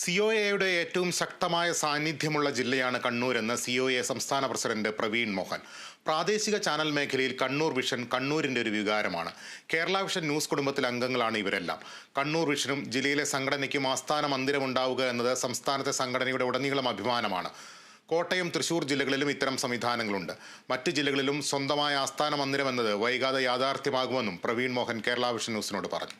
C O എയുടെ ഏറ്റവും ശക്തമായ സാന്നിധ്യമുള്ള ജില്ലയാണ് കണ്ണൂരെന്ന് സി ഒ എ സംസ്ഥാന പ്രസിഡന്റ് പ്രവീൺ മോഹൻ. പ്രാദേശിക ചാനൽ മേഖലയിൽ കണ്ണൂർ വിഷൻ കണ്ണൂരിന്റെ ഒരു വികാരമാണ്. കേരള വിഷൻ ന്യൂസ് കുടുംബത്തിലെ അംഗങ്ങളാണ് ഇവരെല്ലാം. കണ്ണൂർ വിഷനും ജില്ലയിലെ സംഘടനയ്ക്കും ആസ്ഥാന മന്ദിരം ഉണ്ടാവുക എന്നത് സംസ്ഥാനത്തെ സംഘടനയുടെ ഉടനീളം അഭിമാനമാണ്. കോട്ടയം തൃശൂർ ജില്ലകളിലും ഇത്തരം സംവിധാനങ്ങളുണ്ട്. മറ്റ് ജില്ലകളിലും സ്വന്തമായ ആസ്ഥാന മന്ദിരം എന്നത് വൈകാതെ യാഥാർത്ഥ്യമാകുമെന്നും പ്രവീൺ മോഹൻ കേരള വിഷൻ ന്യൂസിനോട് പറഞ്ഞു.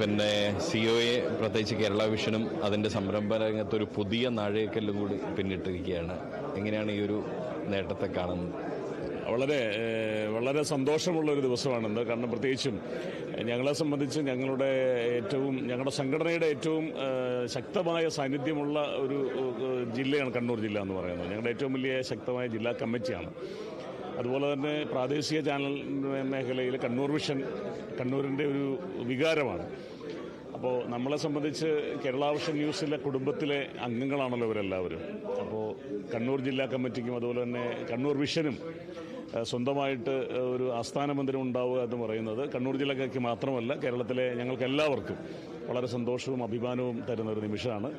പിന്നെ സി ഒ എ പ്രത്യേകിച്ച് കേരള വിഷനും അതിന്റെ സംരംഭ രംഗത്ത് ഒരു പുതിയ നാഴികക്കല്ലും കൂടി പിന്നിട്ടിരിക്കുകയാണ്. എങ്ങനെയാണ് ഈ ഒരു നേട്ടത്തെ കാണുന്നത്? വളരെ വളരെ സന്തോഷമുള്ള ഒരു ദിവസമാണെന്ന്. കാരണം പ്രത്യേകിച്ചും ഞങ്ങളെ സംബന്ധിച്ച് ഞങ്ങളുടെ ഏറ്റവും ഞങ്ങളുടെ സംഘടനയുടെ ഏറ്റവും ശക്തമായ സാന്നിധ്യമുള്ള ഒരു ജില്ലയാണ് കണ്ണൂർ ജില്ല എന്ന് പറയുന്നത്. ഞങ്ങളുടെ ഏറ്റവും വലിയ ശക്തമായ ജില്ലാ കമ്മിറ്റിയാണ്. അതുപോലെ തന്നെ പ്രാദേശിക ചാനൽ മേഖലയിൽ കണ്ണൂർ വിഷൻ കണ്ണൂരിന്റെ ഒരു വികാരമാണ്. അപ്പോൾ നമ്മളെ സംബന്ധിച്ച് കേരള വിഷൻ ന്യൂസിലെ കുടുംബത്തിലെ അംഗങ്ങളാണല്ലോ ഇവരെല്ലാവരും. അപ്പോൾ കണ്ണൂർ ജില്ലാ കമ്മിറ്റിക്കും അതുപോലെ തന്നെ കണ്ണൂർ വിഷനും സ്വന്തമായിട്ട് ഒരു ആസ്ഥാന മന്ദിരം ഉണ്ടാവുക എന്ന് പറയുന്നത് കണ്ണൂർ ജില്ലക്കാർക്ക് മാത്രമല്ല കേരളത്തിലെ ഞങ്ങൾക്ക് എല്ലാവർക്കും വളരെ സന്തോഷവും അഭിമാനവും തരുന്ന ഒരു നിമിഷമാണ്.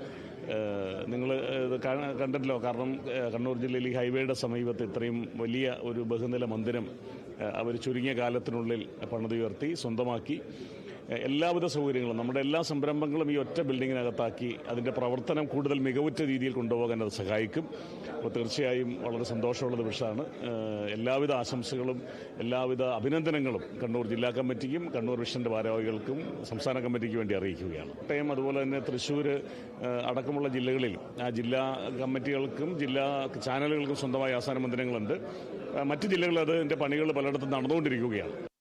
നിങ്ങൾ ഇത് കണ്ടല്ലോ കാരണം കണ്ണൂർ ജില്ലയിൽ ഈ ഹൈവേയുടെ സമീപത്ത് ഇത്രയും വലിയ ഒരു ബഹുനില മന്ദിരം അവർ ചുരുങ്ങിയ കാലത്തിനുള്ളിൽ പണിതുയർത്തി സ്വന്തമാക്കി. എല്ലാവിധ സൗകര്യങ്ങളും നമ്മുടെ എല്ലാ സംരംഭങ്ങളും ഈ ഒറ്റ ബിൽഡിങ്ങിനകത്താക്കി അതിന്റെ പ്രവർത്തനം കൂടുതൽ മികവുറ്റ രീതിയിൽ കൊണ്ടുപോകാൻ അത് സഹായിക്കും. അപ്പോൾ തീർച്ചയായും വളരെ സന്തോഷമുള്ള ഏഹ്, എല്ലാവിധ ആശംസകളും എല്ലാവിധ അഭിനന്ദനങ്ങളും കണ്ണൂർ ജില്ലാ കമ്മിറ്റിക്കും കണ്ണൂർ വിഷന്റെ ഭാരവാഹികൾക്കും സംസ്ഥാന കമ്മിറ്റിക്ക് വേണ്ടി അറിയിക്കുകയാണ്. കോട്ടയം അതുപോലെ തന്നെ തൃശ്ശൂർ അടക്കമുള്ള ജില്ലകളിൽ ആ ജില്ലാ കമ്മിറ്റികൾക്കും ജില്ലാ ചാനലുകൾക്കും സ്വന്തമായ ആസ്ഥാന മന്ദിരങ്ങളുണ്ട്. മറ്റ് ജില്ലകളിൽ അതിന്റെ പണികൾ പലയിടത്തും നടന്നുകൊണ്ടിരിക്കുകയാണ്.